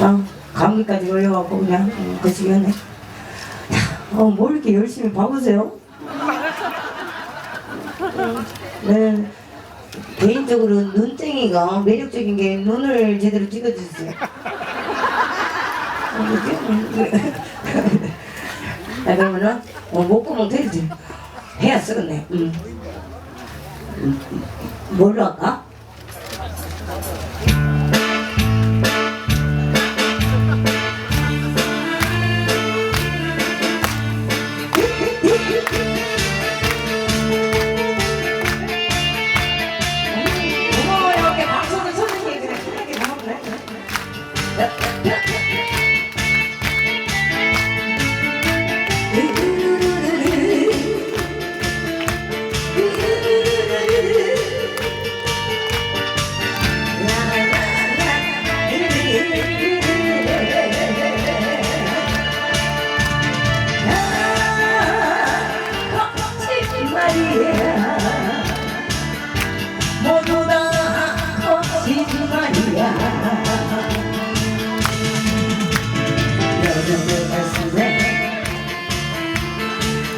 어, 감기까지 걸려갖고 그냥 음, 그 시간에 어, 뭘 이렇게 열심히 봐보세요? 음, 네. 개인적으로 눈땡이가 매력적인 게 눈을 제대로 찍어주세요. 어? 음, 자, 그러면은 어, 목구멍 되지. 해야 쓰겠네. 음. 음, 뭘로 할까?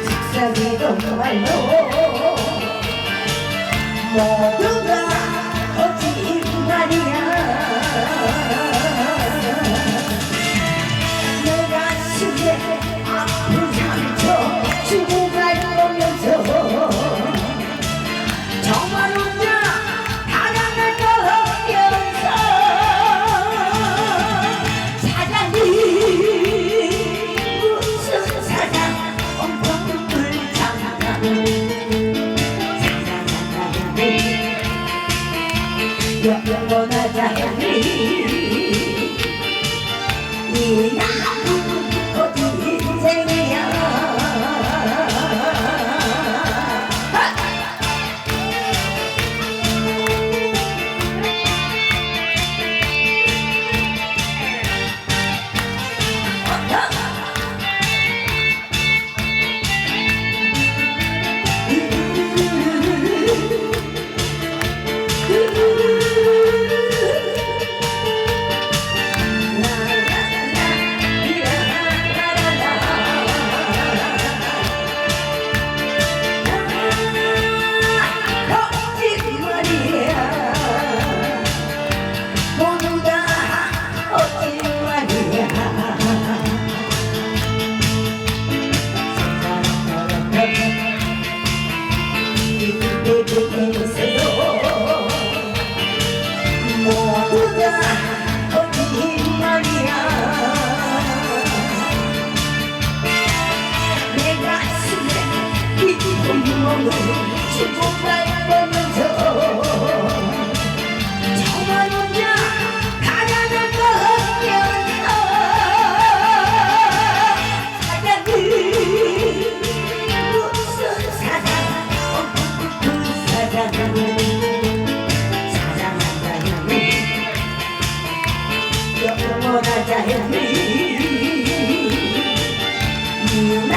속삭이던 말로 모두 영원하자니. 이나 깊은 몸을 축복할 거면서 정말 혼자 가난한 거면서 사장님 무슨 사장 그 사장은 사랑한다니 영원하자니 이나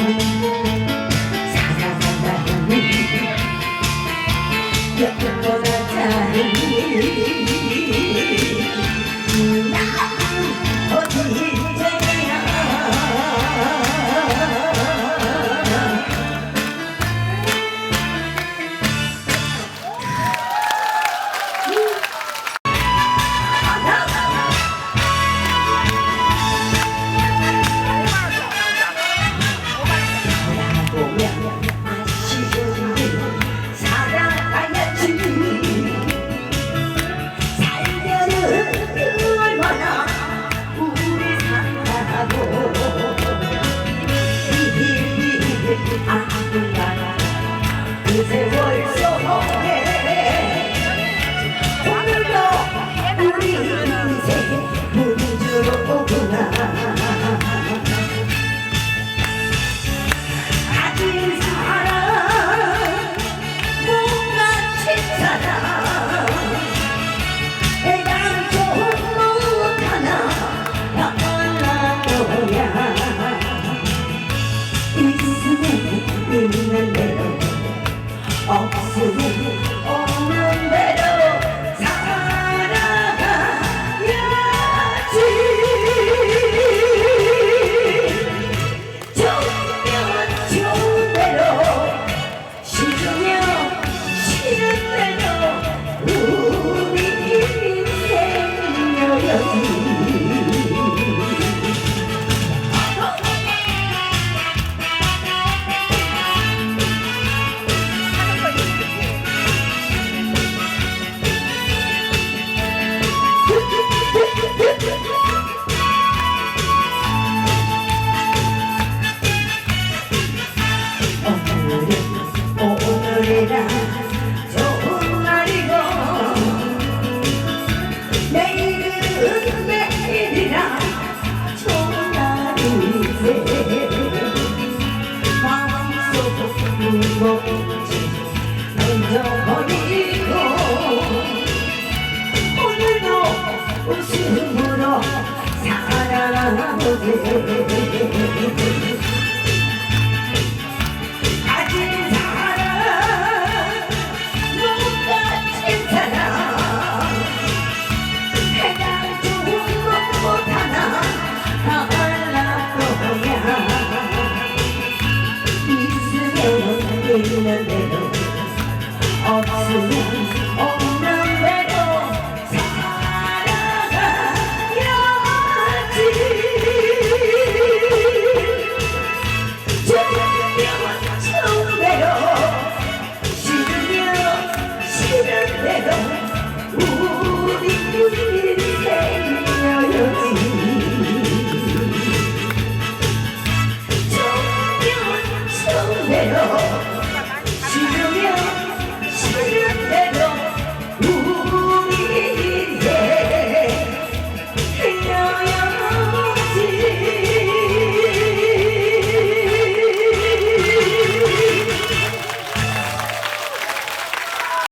사랑 I'm বোঝে